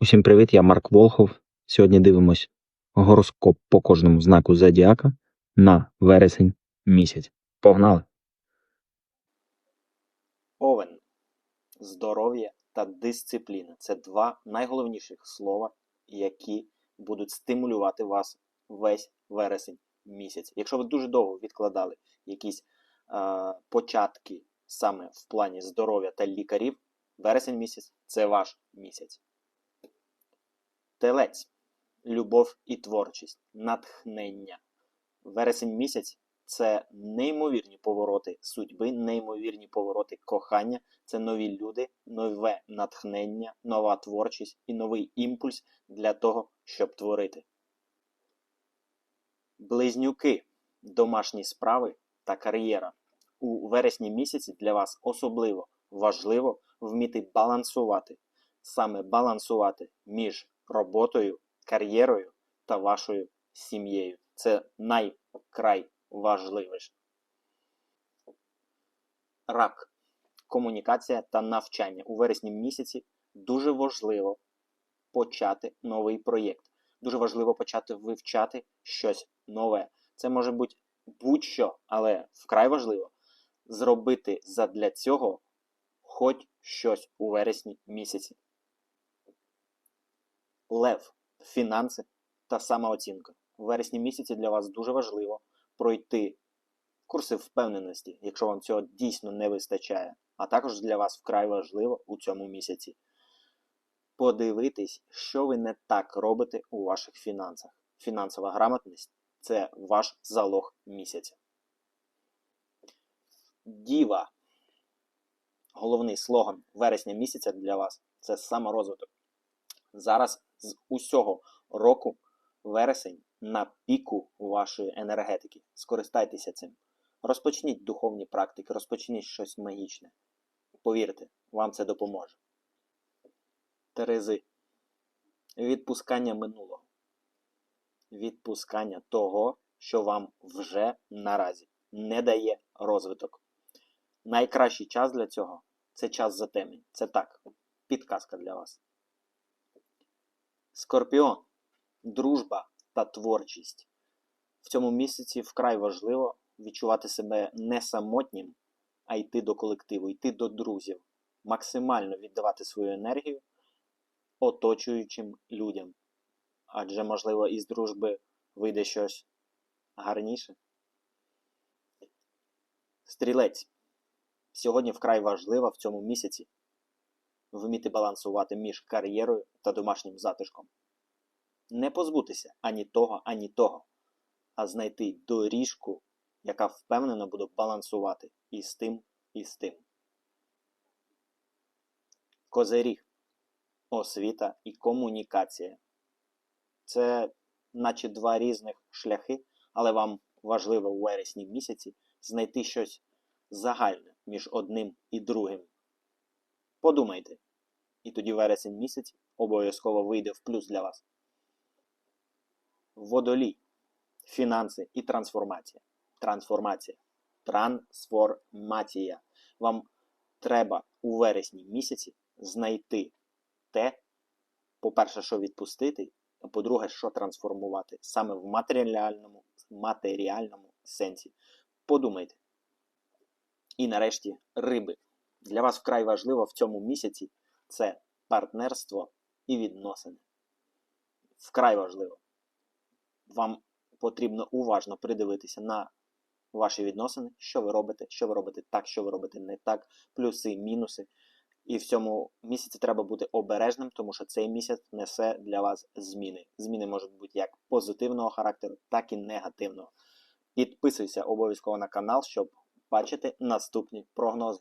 Усім привіт, я Марк Волхов. Сьогодні дивимось гороскоп по кожному знаку зодіака на вересень місяць. Погнали! Овен. Здоров'я та дисципліна це два найголовніших слова, які будуть стимулювати вас весь вересень місяць. Якщо ви дуже довго відкладали якісь е, початки саме в плані здоров'я та лікарів, вересень місяць це ваш місяць. Телець. Любов і творчість, натхнення. Вересень місяць це неймовірні повороти судьби, неймовірні повороти кохання, це нові люди, нове натхнення, нова творчість і новий імпульс для того, щоб творити. Близнюки, домашні справи та кар'єра. У вересні місяці для вас особливо важливо вміти балансувати, саме балансувати між роботою, кар'єрою та вашою сім'єю. Це найкрай важливіше. Рак. Комунікація та навчання. У вересні місяці дуже важливо почати новий проєкт. Дуже важливо почати вивчати щось нове. Це може бути будь-що, але вкрай важливо зробити задля цього хоч щось у вересні місяці. Лев. Фінанси та самооцінка. У вересні місяці для вас дуже важливо пройти курси впевненості, якщо вам цього дійсно не вистачає. А також для вас вкрай важливо у цьому місяці подивитись, що ви не так робите у ваших фінансах. Фінансова грамотність це ваш залог місяця. Діва. Головний слоган вересня місяця для вас це саморозвиток. Зараз з усього року вересень на піку вашої енергетики. Скористайтеся цим. Розпочніть духовні практики, розпочніть щось магічне. Повірте, вам це допоможе. Терези. Відпускання минулого. Відпускання того, що вам вже наразі не дає розвиток. Найкращий час для цього це час затемнень. Це так, підказка для вас. Скорпіон. Дружба та творчість. В цьому місяці вкрай важливо відчувати себе не самотнім, а йти до колективу, йти до друзів, максимально віддавати свою енергію оточуючим людям. Адже, можливо, із дружби вийде щось гарніше. Стрілець. Сьогодні вкрай важливо в цьому місяці вміти балансувати між кар'єрою та домашнім затишком. Не позбутися ані того, ані того, а знайти доріжку, яка впевнено буде балансувати і з тим, і з тим. Козиріг. Освіта і комунікація. Це наче два різних шляхи, але вам важливо у вересні місяці знайти щось загальне між одним і другим. Подумайте, і тоді вересень місяць обов'язково вийде в плюс для вас. Водолій. Фінанси і трансформація. Трансформація. Трансформація. Вам треба у вересні місяці знайти те, по-перше, що відпустити, а по-друге, що трансформувати саме в матеріальному, матеріальному сенсі. Подумайте. І нарешті риби. Для вас вкрай важливо в цьому місяці це партнерство і відносини. Вкрай важливо. Вам потрібно уважно придивитися на ваші відносини, що ви робите, що ви робите так, що ви робите не так, плюси, мінуси. І в цьому місяці треба бути обережним, тому що цей місяць несе для вас зміни. Зміни можуть бути як позитивного характеру, так і негативного. Підписуйся обов'язково на канал, щоб бачити наступні прогнози.